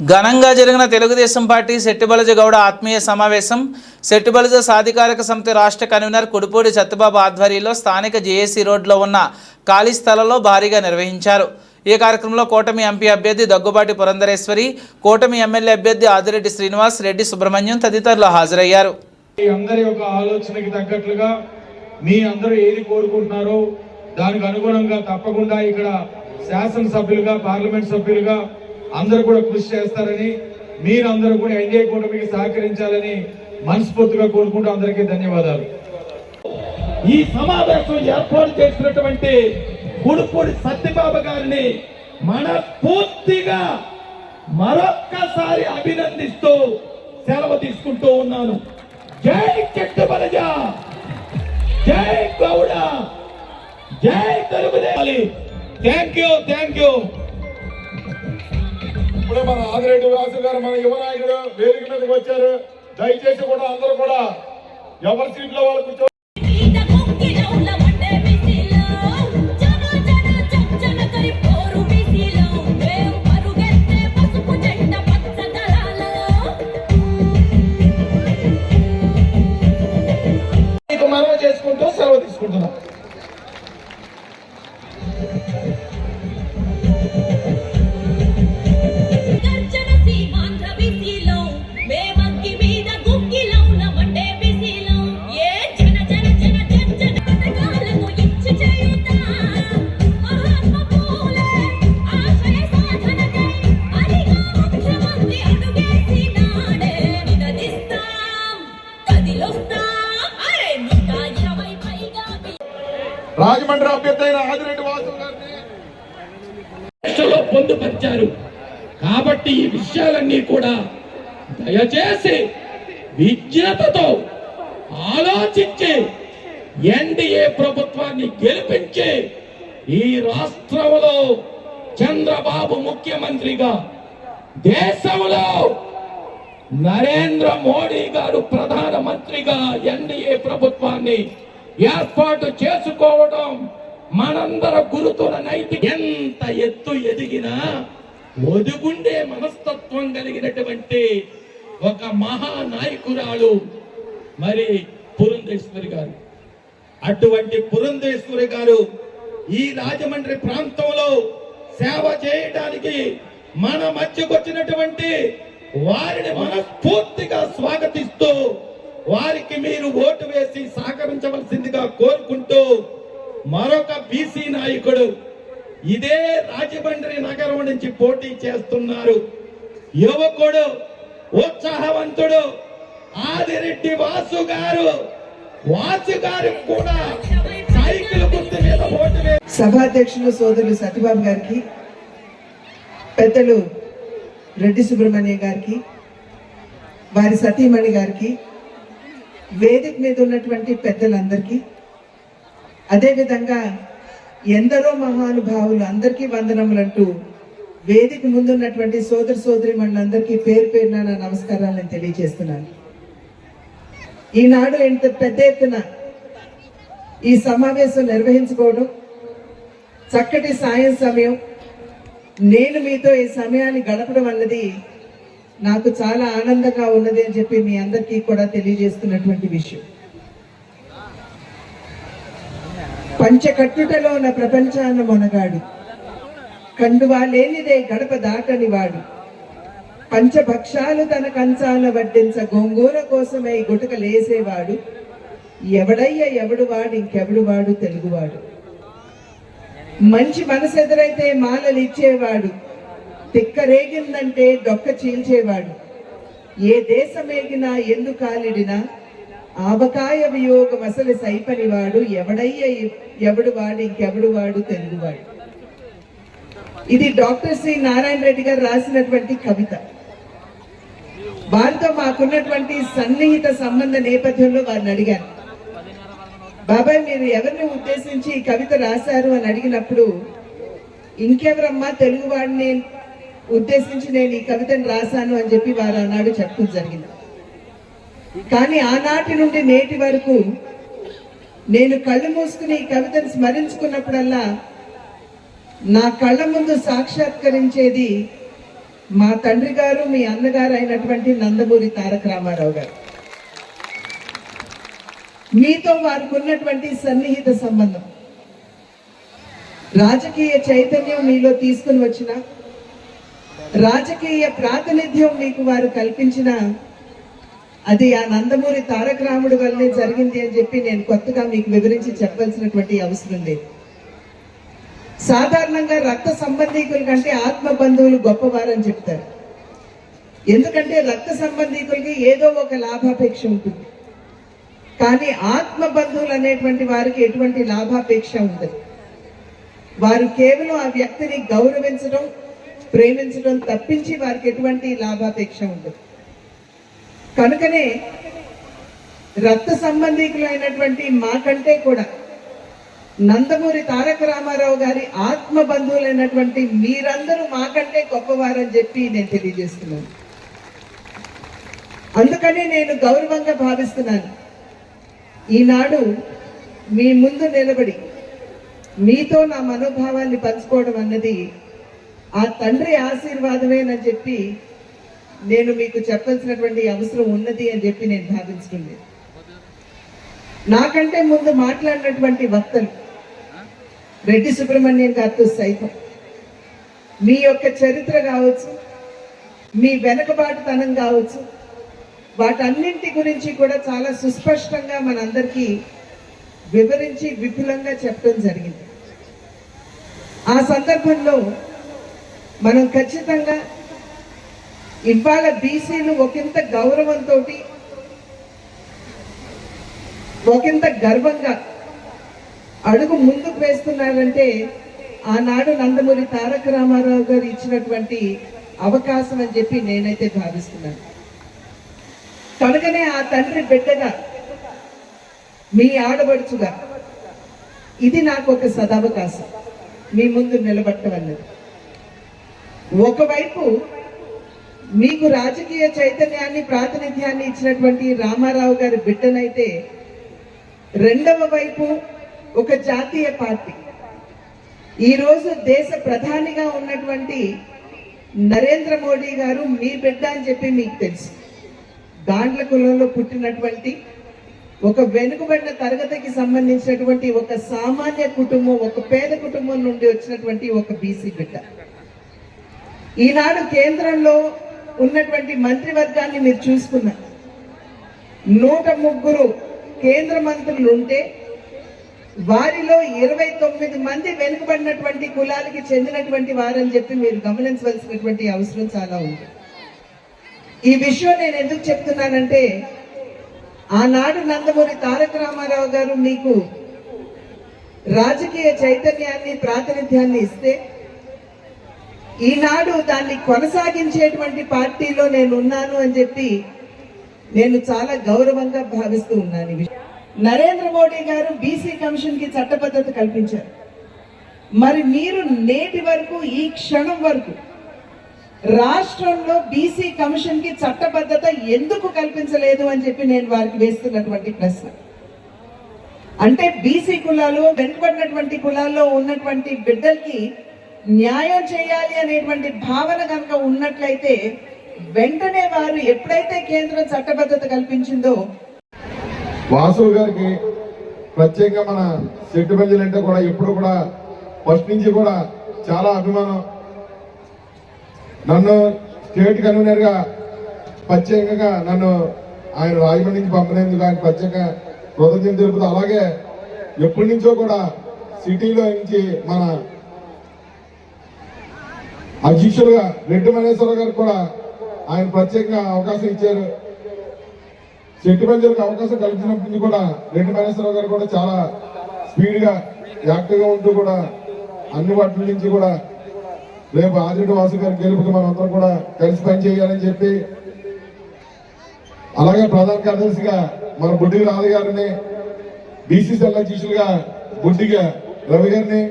ఘనంగా జరిగిన తెలుగుదేశం పార్టీ శెట్టిబలజ గౌడ ఆత్మీయ సమావేశం శెట్టిబలజ సాధికారక సమితి రాష్ట్ర కన్వీనర్ కుడిపూడి సత్యబాబు ఆధ్వర్యంలో స్థానిక జేఏసీ రోడ్లో ఉన్న ఖాళీ స్థలంలో భారీగా నిర్వహించారు. ఈ కార్యక్రమంలో కూటమి ఎంపీ అభ్యర్థి దగ్గుబాటి పురంధరేశ్వరి కూటమి ఎమ్మెల్యే అభ్యర్థి ఆదిరెడ్డి శ్రీనివాస్ రెడ్డి సుబ్రహ్మణ్యం తదితరులు హాజరయ్యారు. అందరి యొక్క ఆలోచనకి తగ్గట్లుగా మీ అందరూ ఏది కోరుకుంటున్నారో దానికి అనుగుణంగా తప్పకుండా ఇక్కడ శాసనసభ్యులుగా పార్లమెంట్ సభ్యులుగా అందరూ కూడా కృషి చేస్తారని మీరందరూ కూడా ఎన్డీఏ కూటమికి సహకరించాలని మనస్ఫూర్తిగా కోరుకుంటూ అందరికీ ధన్యవాదాలు. ఈ సమావేశం ఏర్పాటు చేసినటువంటి గుడుపూడి సత్యబాబు గారిని మనస్ఫూర్తిగా మరొక్కసారి అభినందిస్తూ సెలవు తీసుకుంటూ ఉన్నాను. జై చెట్టు బలజ జై గౌడ! జై Telugu Desam thank you thank you ఇప్పుడే మన ఆదిరెడ్డి వ్యాసు గారు మన యువ నాయకుడు వేదిక మీదకి వచ్చారు. దయచేసి కూడా అందరూ కూడా ఎవరి సీట్లో వాళ్ళు రాజమండ్రి అభ్యర్థి అయిన ఆదిరెడ్డి వాసు గారిని పొందుపరిచారు. కాబట్టి ఈ విషయాలన్నీ కూడా దయచేసి విజ్ఞతతో ఆలోచించి ఎన్డీఏ ప్రభుత్వాన్ని గెలిపించి ఈ రాష్ట్రంలో చంద్రబాబు ముఖ్యమంత్రిగా దేశంలో నరేంద్ర మోడీ గారు ప్రధానమంత్రిగా ఎన్డీఏ ప్రభుత్వాన్ని ఏర్పాటు చేసుకోవడం మనందర గురుతుల నైతిక ఎంత ఎత్తు ఎదిగినా ఒదుగుండే మనస్తత్వం కలిగినటువంటి ఒక మహానాయకురాలు మరి పురంధేశ్వరి గారు. అటువంటి పురంధేశ్వరి గారు ఈ రాజమండ్రి ప్రాంతంలో సేవ చేయడానికి మన మధ్యకొచ్చినటువంటి వారిని మనస్ఫూర్తిగా స్వాగతిస్తూ వారికి మీరు ఓటు వేసి సహకరించవలసిందిగా కోరుకుంటూ మరొక బీసీ నాయకుడు ఇదే రాజమండ్రి నగరం నుంచి పోటీ చేస్తున్నారు. యువకుడు ఉత్సాహవంతుడు ఆదిరెడ్డి వాసు గారు. వాసు గారు కూడా సైకిల్ గుర్తు మీద ఓటు వేసి సభాధ్యక్షులు సోదరులు సత్యబాబు గారికి పెద్దలు రెడ్డి సుబ్రహ్మణ్య గారికి వారి సతీమణి గారికి వేదిక మీద ఉన్నటువంటి పెద్దలందరికీ అదేవిధంగా ఎందరో మహానుభావులు అందరికీ వందనములంటూ వేదిక ముందున్నటువంటి సోదర సోదరి మనందరికీ పేరు పేరున నా నమస్కారాలను తెలియజేస్తున్నాను. ఈనాడు ఎంత పెద్ద ఎత్తున ఈ సమావేశం నిర్వహించుకోవడం చక్కటి సాయం సమయం నేను మీతో ఈ సమయాన్ని గడపడం అన్నది నాకు చాలా ఆనందంగా ఉన్నది అని చెప్పి మీ అందరికీ కూడా తెలియజేస్తున్నటువంటి విషయం. పంచకట్టుటలో ఉన్న ప్రపంచాన్న మొనగాడు. కండువా లేనిదే గడప దాటని వాడు. పంచభక్షాలు తన కంచాల వడ్డించ గోంగూర కోసమై గుటక లేసేవాడు. ఎవడయ్య ఎవడు వాడు ఇంకెవడు వాడు తెలుగువాడు. మంచి మనసు ఎదురైతే మాలలు ఇచ్చేవాడు. తిక్క రేగిందంటే డొక్క చీల్చేవాడు. ఏ దేశమేగినా ఎందు కాలిడినా ఆవకాయ వియోగం అసలు సైపనివాడు ఎవడయ్య ఎవడు వాడు ఇంకెవడు వాడు తెలుగువాడు. ఇది డాక్టర్ శ్రీ నారాయణ రెడ్డి గారు రాసినటువంటి కవిత. వారితో మాకున్నటువంటి సన్నిహిత సంబంధ నేపథ్యంలో వారిని అడిగాను. బాబాయ్ మీరు ఎవరిని ఉద్దేశించి ఈ కవిత రాశారు అని అడిగినప్పుడు ఇంకెవరమ్మా తెలుగువాడిని ఉద్దేశించి నేను ఈ కవితను రాశాను అని చెప్పి వారు ఆనాడు చెప్పడం జరిగింది. కానీ ఆనాటి నుండి నేటి వరకు నేను కళ్ళు మూసుకుని ఈ కవితను స్మరించుకున్నప్పుడల్లా నా కళ్ళ ముందు సాక్షాత్కరించేది మా తండ్రి గారు మీ అన్నగారు అయినటువంటి నందమూరి తారక రామారావు గారు. మీతో వారికి ఉన్నటువంటి సన్నిహిత సంబంధం. రాజకీయ చైతన్యం మీలో తీసుకుని వచ్చిన రాజకీయ ప్రాతినిధ్యం మీకు వారు కల్పించిన అది ఆ నందమూరి తారక రాముడి వల్లే జరిగింది అని చెప్పి నేను కొత్తగా మీకు వివరించి చెప్పాల్సినటువంటి అవసరం లేదు. సాధారణంగా రక్త సంబంధీకుల కంటే ఆత్మ బంధువులు గొప్పవారని చెప్తారు. ఎందుకంటే రక్త సంబంధీకులకి ఏదో ఒక లాభాపేక్ష ఉంటుంది. కానీ ఆత్మ బంధువులు అనేటువంటి వారికి ఎటువంటి లాభాపేక్ష ఉండదు. వారు కేవలం ఆ వ్యక్తిని గౌరవించడం ప్రేమించడం తప్పించి వారికి ఎటువంటి లాభాపేక్ష ఉండదు. కనుకనే రక్త సంబంధీకులైనటువంటి మాకంటే కూడా నందమూరి తారక రామారావు గారి ఆత్మ బంధువులైనటువంటి మీరందరూ మాకంటే గొప్పవారని చెప్పి నేను తెలియజేస్తున్నాను. అందుకనే నేను గౌరవంగా భావిస్తున్నాను. ఈనాడు మీ ముందు నిలబడి మీతో నా మనోభావాన్ని పంచుకోవడం అన్నది ఆ తండ్రి ఆశీర్వాదమేనని చెప్పి నేను మీకు చెప్పాల్సినటువంటి అవసరం ఉన్నది అని చెప్పి నేను భావించుకుంది నాకంటే ముందు మాట్లాడినటువంటి వక్తలు రెడ్డి సుబ్రహ్మణ్యం గారితో సైతం. మీ యొక్క చరిత్ర కావచ్చు మీ వెనకబాటుతనం కావచ్చు వాటన్నింటి గురించి కూడా చాలా సుస్పష్టంగా మనందరికీ వివరించి విపులంగా చెప్పడం జరిగింది. ఆ సందర్భంలో మనం ఖచ్చితంగా ఇవాళ బీసీలు ఒకంత గౌరవంతో ఒకంత గర్వంగా అడుగు ముందుకు వేస్తున్నారంటే ఆనాడు నందమూరి తారక రామారావు గారు ఇచ్చినటువంటి అవకాశం అని చెప్పి నేనైతే భావిస్తున్నాను. కనుకనే ఆ తండ్రి బిడ్డగా మీ ఆడబడుచుగా ఇది నాకు ఒక సదవకాశం. మీ ముందు నిలబట్టవన్నది ఒకవైపు మీకు రాజకీయ చైతన్యాన్ని ప్రాతినిధ్యాన్ని ఇచ్చినటువంటి రామారావు గారి బిడ్డనైతే రెండవ వైపు ఒక జాతీయ పార్టీ. ఈరోజు దేశ ప్రధానిగా ఉన్నటువంటి నరేంద్ర మోడీ గారు మీ బిడ్డ అని చెప్పి మీకు తెలుసు. గాండ్ల కులంలో పుట్టినటువంటి ఒక వెనుకబడిన తరగతికి సంబంధించినటువంటి ఒక సామాన్య కుటుంబం ఒక పేద కుటుంబం నుండి వచ్చినటువంటి ఒక బీసీ బిడ్డ. ఈనాడు కేంద్రంలో ఉన్నటువంటి మంత్రివర్గాన్ని మీరు చూసుకున్నారు నూట ముగ్గురు కేంద్ర మంత్రులు ఉంటే వారిలో ఇరవై తొమ్మిది మంది వెనుకబడినటువంటి కులాలకి చెందినటువంటి వారని చెప్పి మీరు గమనించవలసినటువంటి అవసరం చాలా ఉంది. ఈ విషయం నేను ఎందుకు చెప్తున్నానంటే ఆనాడు నందమూరి తారక రామారావు గారు మీకు రాజకీయ చైతన్యాన్ని ప్రాతినిధ్యాన్ని ఇస్తే ఈనాడు దాన్ని కొనసాగించేటువంటి పార్టీలో నేను ఉన్నాను అని చెప్పి నేను చాలా గౌరవంగా భావిస్తూ ఉన్నాను విషయం. నరేంద్ర మోడీ గారు బీసీ కమిషన్కి చట్టబద్ధత కల్పించారు మరి మీరు నేటి వరకు ఈ క్షణం వరకు రాష్ట్రంలో బీసీ కమిషన్కి చట్టబద్ధత ఎందుకు కల్పించలేదు అని చెప్పి నేను వారికి వేస్తున్నటువంటి ప్రశ్న అంటే బీసీ కులాలు వెనుకబడినటువంటి కులాల్లో ఉన్నటువంటి బిడ్డలకి న్యాయం చేయాలి అనేటువంటి భావన కనుక ఉన్నట్లయితే వెంటనే వారు ఎప్పుడైతే కేంద్రం చట్టబద్ధత కల్పించిందో వాసు గారికి ప్రత్యేకంగా మన సెట్టు ప్రజలు అంటే కూడా ఎప్పుడు కూడా ఫస్ట్ నుంచి కూడా చాలా అభిమానం. నన్ను స్టేట్ కన్వీనర్గా ప్రత్యేకంగా నన్ను ఆయన రాజమండ్రి నుంచి పంపినందుకు ఆయన ప్రత్యేకంగా కృతజ్ఞత తెలుపుతూ అలాగే ఎప్పటి నుంచో కూడా సిటీలో నుంచి మన అధ్యక్షులుగా రెడ్డి మహేశ్వరరావు గారు కూడా ఆయన ప్రత్యేకంగా అవకాశం ఇచ్చారు. చెట్టు ప్రజలకు అవకాశం కల్పించినప్పటి కూడా రెడ్డి మహేశ్వరరావు గారు కూడా చాలా స్పీడ్గా యాక్టివ్గా ఉంటూ కూడా అన్ని వాటి నుంచి కూడా రేపు ఆదిరెడ్డి వాసు గారి గెలుపుకి మనం అందరం కూడా కలిసి పనిచేయాలని చెప్పి అలాగే ప్రధాన కార్యదర్శిగా మన బుడ్డి రాధ గారిని బీసీసీఎల్ అధ్యక్షులుగా బుడ్డిగా రవి గారిని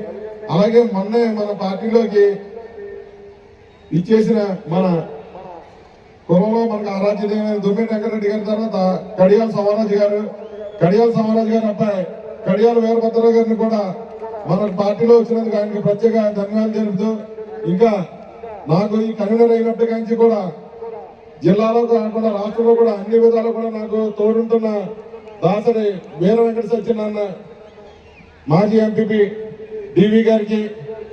అలాగే మొన్నే మన పార్టీలోకి ఇచ్చేసిన మన కులంలో మనకు ఆరాధ్యమైన దుమ్మి వెంకటరెడ్డి గారి తర్వాత కడియాల సమారాజు గారు కడియాల సమారాజు గారి అబ్బాయి కడియాల వీరభద్రరావు గారిని కూడా మన పార్టీలో వచ్చినందుకు ఆయనకి ప్రత్యేక ధన్యవాదాలు తెలుపుతూ ఇంకా నాకు ఈ కన్వీనర్ అయినప్పటి నుంచి కూడా జిల్లాలో కాకుండా రాష్ట్రంలో కూడా అన్ని విధాలు కూడా నాకు తోడుంటున్న దాసరి వీర వెంకట సత్యనారాయణ మాజీ ఎంపీపీ డివి గారికి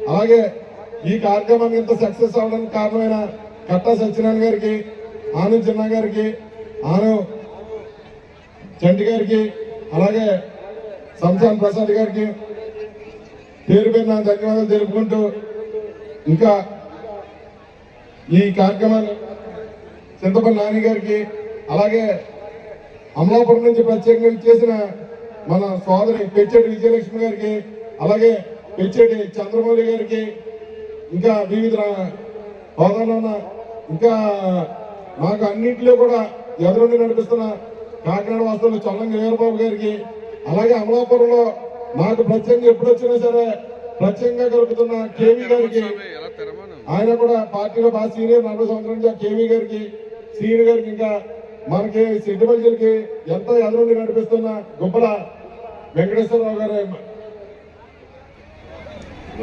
అలాగే ఈ కార్యక్రమం ఇంత సక్సెస్ అవడానికి కారణమైన కట్టా సత్యనారాయణ గారికి ఆను చిన్న గారికి ఆను చంటి గారికి అలాగే సంసాన్ ప్రసాద్ గారికి పేరు పేరు నా ధన్యవాదాలు తెలుపుకుంటూ ఇంకా ఈ కార్యక్రమాన్ని చింతపల్లి నాని గారికి అలాగే అమలాపురం నుంచి ప్రత్యేకంగా చేసిన మన సోదరి పెచ్చేటి విజయలక్ష్మి గారికి అలాగే పెచ్చేటి చంద్రమౌళి గారికి ఇంకా వివిధ రా- హోదాలో ఇంకా నాకు అన్నింటిలో కూడా ఎదురుండి నడిపిస్తున్న కాకినాడ వాసులు చల్లంగి వీరబాబు గారికి అలాగే అమలాపురంలో నాకు ప్రత్యేకంగా ఎప్పుడు వచ్చినా సరే ప్రత్యేకంగా కలుపుతున్న కేవీ గారికి ఆయన కూడా పార్టీలో బాగా సీనియర్ నలభై సంవత్సరాల కేవీ గారికి సీనియర్ గారికి ఇంకా మనకి సిడ్డి ప్రజలకి ఎంతో ఎదురుండి నడిపిస్తున్న గుబ్బల వెంకటేశ్వరరావు గారు.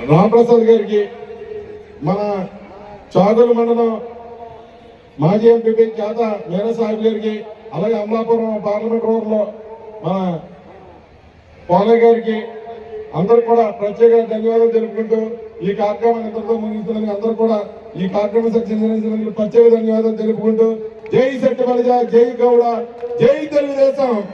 రామప్రసాద్ గారికి మన చాగుల మండలం మాజీ ఎంపీ చేత వీర గారికి అలాగే అమలాపురం పార్లమెంట్ రోడ్లో మన పోలయ్య గారికి అందరూ కూడా ప్రత్యేక ధన్యవాదాలు తెలుపుకుంటూ ఈ కార్యక్రమాన్ని ఇంతటితో ముగిస్తున్నందుకు అందరూ కూడా ఈ కార్యక్రమం సక్సెస్ ప్రత్యేక ధన్యవాదాలు తెలుపుకుంటూ జై శెట్టి జై గౌడ జై తెలుగుదేశం.